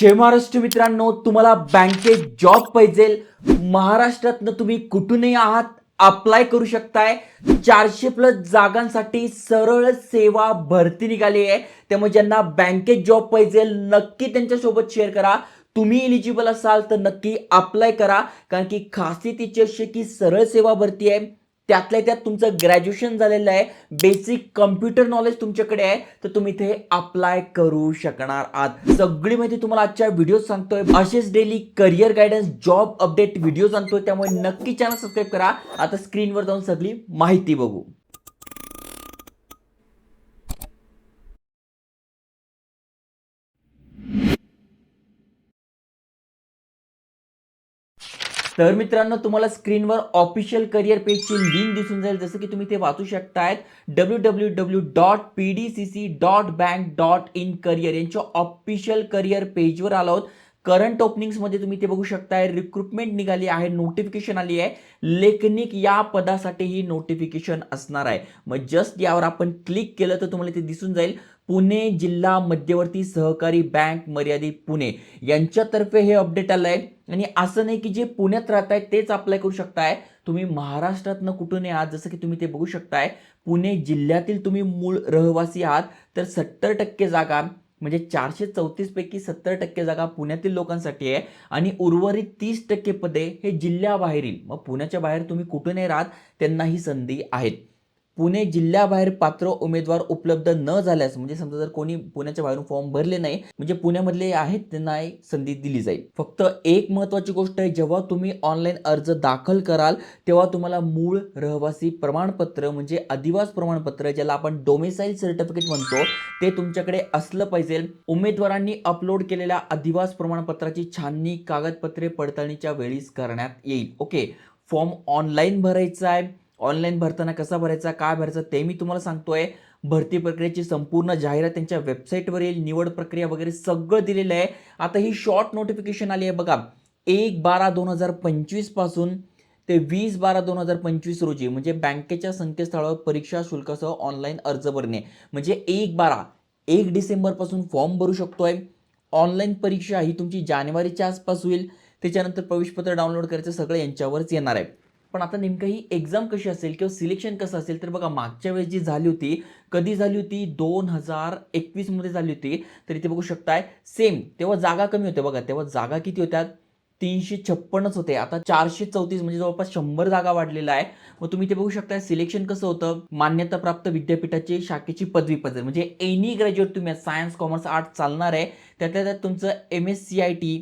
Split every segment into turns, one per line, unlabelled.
जय महाराष्ट्र मित्रांनो तुम्हाला बँकेत जॉब पाहिजे महाराष्ट्रातनं तुम्ही कुठूनही आहात अप्लाय करू शकताय. चारशे प्लस जागांसाठी सरळ सेवा भरती निघाली आहे. त्यामुळे ज्यांना बँकेत जॉब पाहिजे नक्की त्यांच्यासोबत शेअर करा. तुम्ही इलिजिबल असाल तर नक्की अप्लाय करा. कारण की खासियत तिची अशी की सरळ सेवा भरती आहे. त्यातल्या त्यात तुमचं ग्रॅज्युएशन झालेलं आहे. बेसिक कम्प्युटर नॉलेज तुमच्याकडे आहे. तर तुम्ही इथे अप्लाय करू शकणार आहात. सगळी माहिती तुम्हाला आजच्या व्हिडिओ सांगतोय. असेच daily career guidance job update video सांगतोय त्यामुळे नक्की चॅनल सबस्क्राईब करा. आता स्क्रीनवर जाऊन सगळी माहिती बघू. तर मित्रांनो तुम्हाला स्क्रीनवर ऑफिशियल करिअर पेजची लिंक दिसून जाईल. जसं की तुम्ही ते वाचू शकतायत. W W W dot P D C C dot bank dot in career यांच्या ऑफिशियल करिअर पेजवर आलो आहोत. करंट ओपनिंग्समध्ये तुम्ही ते बघू शकताय रिक्रुटमेंट निघाली आहे नोटिफिकेशन आली आहे. लेखनिक या पदासाठी ही नोटिफिकेशन असणार आहे. मग जस्ट यावर आपण क्लिक केलं तर तुम्हाला ते दिसून जाईल पुणे जिल्हा मध्यवर्ती सहकारी बँक मर्यादित पुणे. यांच्यातर्फे हे अपडेट आलं आहे आणि असं नाही की जे पुण्यात राहत आहेत तेच अप्लाय करू शकताय. तुम्ही महाराष्ट्रातनं कुठून आहात? जसं की तुम्ही ते बघू शकताय पुणे जिल्ह्यातील तुम्ही मूळ रहिवासी आहात तर सत्तर टक्के जागा म्हणजे चारशे चौतीसपैकी सत्तर टक्के जागा पुण्यातील लोकांसाठी आहे आणि उर्वरित तीस टक्के पदे हे जिल्ह्याबाहेरील. मग पुण्याच्या बाहेर तुम्ही कुठूनही राहत त्यांना ही संधी आहेत. पुणे जिल्ह्याबाहेर पात्र उमेदवार उपलब्ध न झाल्यास म्हणजे समजा जर कोणी पुण्याच्या बाहेरून फॉर्म भरले नाही म्हणजे पुण्यामधले आहेत त्यांना एक संधी दिली जाईल. फक्त एक महत्वाची गोष्ट आहे जेव्हा तुम्ही ऑनलाईन अर्ज दाखल कराल तेव्हा तुम्हाला मूळ रहिवासी प्रमाणपत्र म्हणजे अधिवास प्रमाणपत्र ज्याला आपण डोमिसाईल सर्टिफिकेट म्हणतो ते तुमच्याकडे असलं पाहिजे. उमेदवारांनी अपलोड केलेल्या अधिवास प्रमाणपत्राची छाननी कागदपत्रे पडताळणीच्या वेळीच करण्यात येईल. ओके फॉर्म ऑनलाईन भरायचा आहे. ऑनलाईन भरताना कसा भरायचा काय भरायचा ते मी तुम्हाला सांगतोय. भरती प्रक्रियेची संपूर्ण जाहिरात त्यांच्या वेबसाईटवर येईल निवड प्रक्रिया वगैरे सगळं दिलेलं आहे. आता ही शॉर्ट नोटिफिकेशन आली आहे बघा. एक बारा दोन हजार पंचवीसपासून ते वीस बारा दोन हजार पंचवीस रोजी म्हणजे बँकेच्या संकेतस्थळावर परीक्षा शुल्कासह ऑनलाईन अर्ज भरणे. म्हणजे एक बारा एक डिसेंबरपासून फॉर्म भरू शकतोय. ऑनलाईन परीक्षा ही तुमची जानेवारीच्या आसपास होईल. त्याच्यानंतर प्रवेशपत्र डाउनलोड करायचं सगळं यांच्यावरच येणार आहे. पण आता नेमकं ही एक्झाम कशी असेल किंवा सिलेक्शन कसं असेल तर बघा मागच्या वेळेस जी झाली होती कधी झाली होती? दोन हजार एकवीसमध्ये झाली होती. तर इथे बघू शकताय सेम तेव्हा जागा कमी होत्या बघा. तेव्हा जागा किती होत्या? तीनशे छप्पनच होते. आता चारशे चौतीस म्हणजे जवळपास शंभर जागा वाढलेला आहे मग तुम्ही ते बघू शकता सिलेक्शन कसं होतं? मान्यताप्राप्त विद्यापीठाची शाखेची पदवी पदवी म्हणजे एनी ग्रॅज्युएट तुम्ही सायन्स कॉमर्स आर्ट चालणार आहे. त्यातल्या त्यात तुमचं M S C I T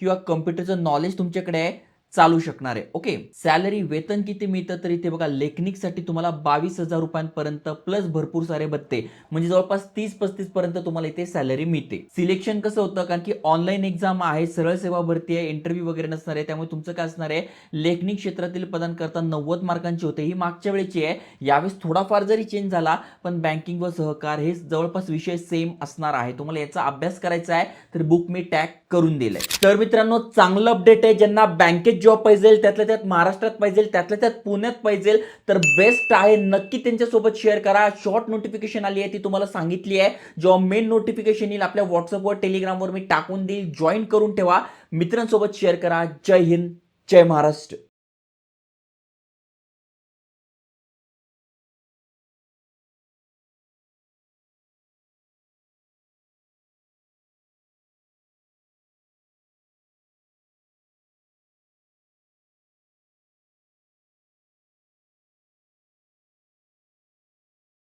किंवा कम्प्युटरचं नॉलेज तुमच्याकडे आहे. चालू शकणार आहे. ओके सॅलरी वेतन किती मिळतं तर इथे बघा लेखनिकसाठी तुम्हाला बावीस हजार रुपयांपर्यंत प्लस भरपूर सारे भत्ते. म्हणजे जवळपास तीस पस्तीस पर्यंत तुम्हाला इथे सॅलरी मिळते. सिलेक्शन कसं होतं? कारण की ऑनलाईन एक्झाम आहे सरळ सेवा भरती आहे इंटरव्ह्यू वगैरे नसणार आहे त्यामुळे तुमचं काय असणार आहे? लेखनिक क्षेत्रातील पदांकरता नव्वद मार्कांची होते ही मागच्या वेळेची आहे. यावेळेस थोडाफार जरी चेंज झाला पण बँकिंग व सहकार हे जवळपास विषय सेम असणार आहे. तुम्हाला याचा अभ्यास करायचा आहे तर बुक मी टॅग करून दिलंय. तर मित्रांनो चांगलं अपडेट आहे ज्यांना बँकेत जॉब पाहिजे त्यातल्या त्यात महाराष्ट्रात पाहिजे त्यातल्या त्यात पुण्यात पाहिजे तर बेस्ट आहे. नक्की त्यांच्यासोबत शेअर करा. शॉर्ट नोटिफिकेशन आली आहे ती तुम्हाला सांगितली आहे. जेव्हा मेन नोटिफिकेशन येईल आपल्या व्हॉट्सअपवर टेलिग्रामवर मी टाकून देईल. जॉईन करून ठेवा. मित्रांसोबत शेअर करा. जय हिंद जय महाराष्ट्र.